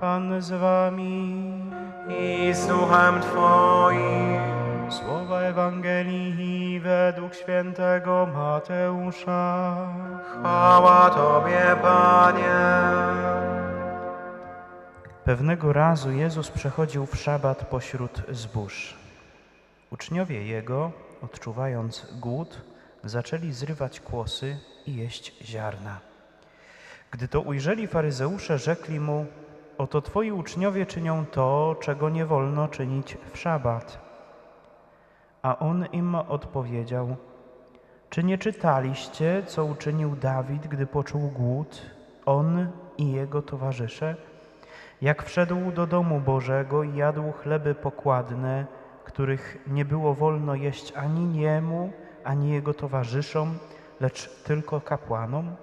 Pan z wami. i z duchem Twoim. Słowa Ewangelii według świętego Mateusza. Chwała Tobie, Panie. Pewnego razu Jezus przechodził w szabat pośród zbóż. Uczniowie Jego, odczuwając głód, zaczęli zrywać kłosy i jeść ziarna. Gdy to ujrzeli faryzeusze, rzekli mu, oto Twoi uczniowie czynią to, czego nie wolno czynić w szabat. A On im odpowiedział, czy nie czytaliście, co uczynił Dawid, gdy poczuł głód, on i jego towarzysze? Jak wszedł do domu Bożego i jadł chleby pokładne, których nie było wolno jeść ani niemu, ani jego towarzyszom, lecz tylko kapłanom?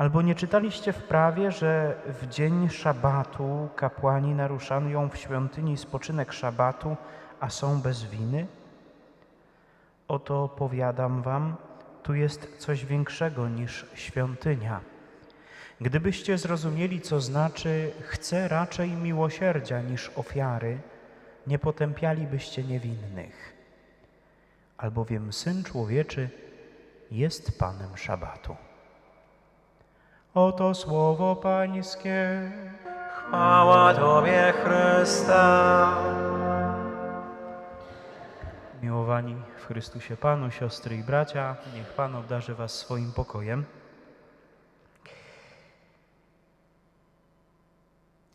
Albo nie czytaliście w prawie, że w dzień szabatu kapłani naruszają w świątyni spoczynek szabatu, a są bez winy? Oto powiadam wam, tu jest coś większego niż świątynia. Gdybyście zrozumieli, co znaczy chcę raczej miłosierdzia niż ofiary, nie potępialibyście niewinnych. Albowiem Syn Człowieczy jest Panem Szabatu. Oto słowo Pańskie. Chwała Tobie, Chryste. Miłowani w Chrystusie Panu, siostry i bracia, niech Pan obdarzy Was swoim pokojem.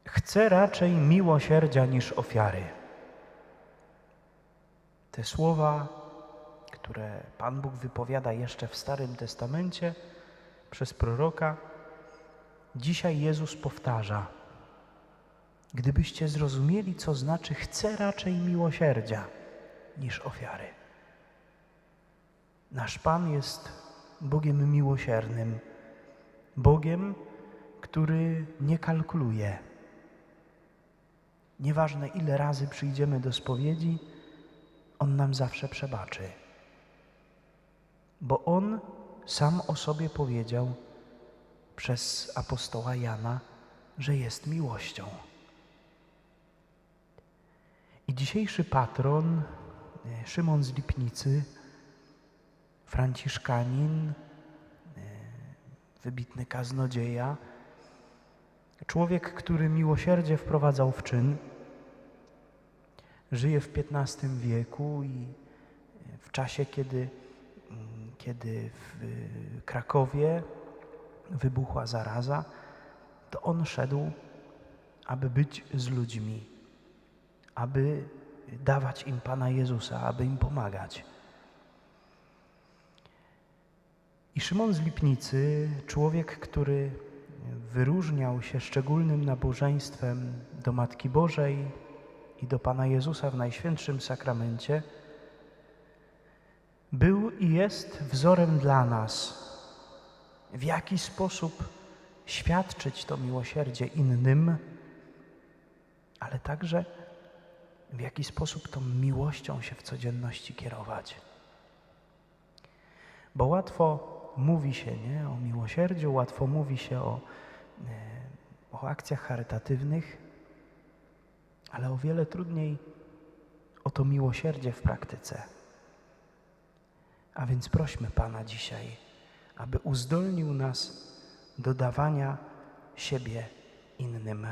Chcę raczej miłosierdzia niż ofiary. Te słowa, które Pan Bóg wypowiada jeszcze w Starym Testamencie przez proroka, dzisiaj Jezus powtarza. Gdybyście zrozumieli, co znaczy chcę raczej miłosierdzia niż ofiary. Nasz Pan jest Bogiem miłosiernym, Bogiem, który nie kalkuluje. Nieważne ile razy przyjdziemy do spowiedzi, On nam zawsze przebaczy. Bo On sam o sobie powiedział przez apostoła Jana, że jest miłością. I dzisiejszy patron, e, Szymon z Lipnicy, franciszkanin, e, wybitny kaznodzieja, człowiek, który miłosierdzie wprowadzał w czyn, żyje w XV wieku i e, w czasie, kiedy, mm, kiedy w Krakowie wybuchła zaraza, to on szedł, aby być z ludźmi aby dawać im Pana Jezusa, aby im pomagać. I Szymon z Lipnicy, człowiek, który wyróżniał się szczególnym nabożeństwem do Matki Bożej i do Pana Jezusa w Najświętszym Sakramencie, był i jest wzorem dla nas, w jaki sposób świadczyć to miłosierdzie innym, ale także w jaki sposób tą miłością się w codzienności kierować. Bo łatwo mówi się nie, o miłosierdziu, łatwo mówi się o, e, o akcjach charytatywnych, ale o wiele trudniej o to miłosierdzie w praktyce. A więc prośmy Pana dzisiaj, aby uzdolnił nas do dawania siebie innym.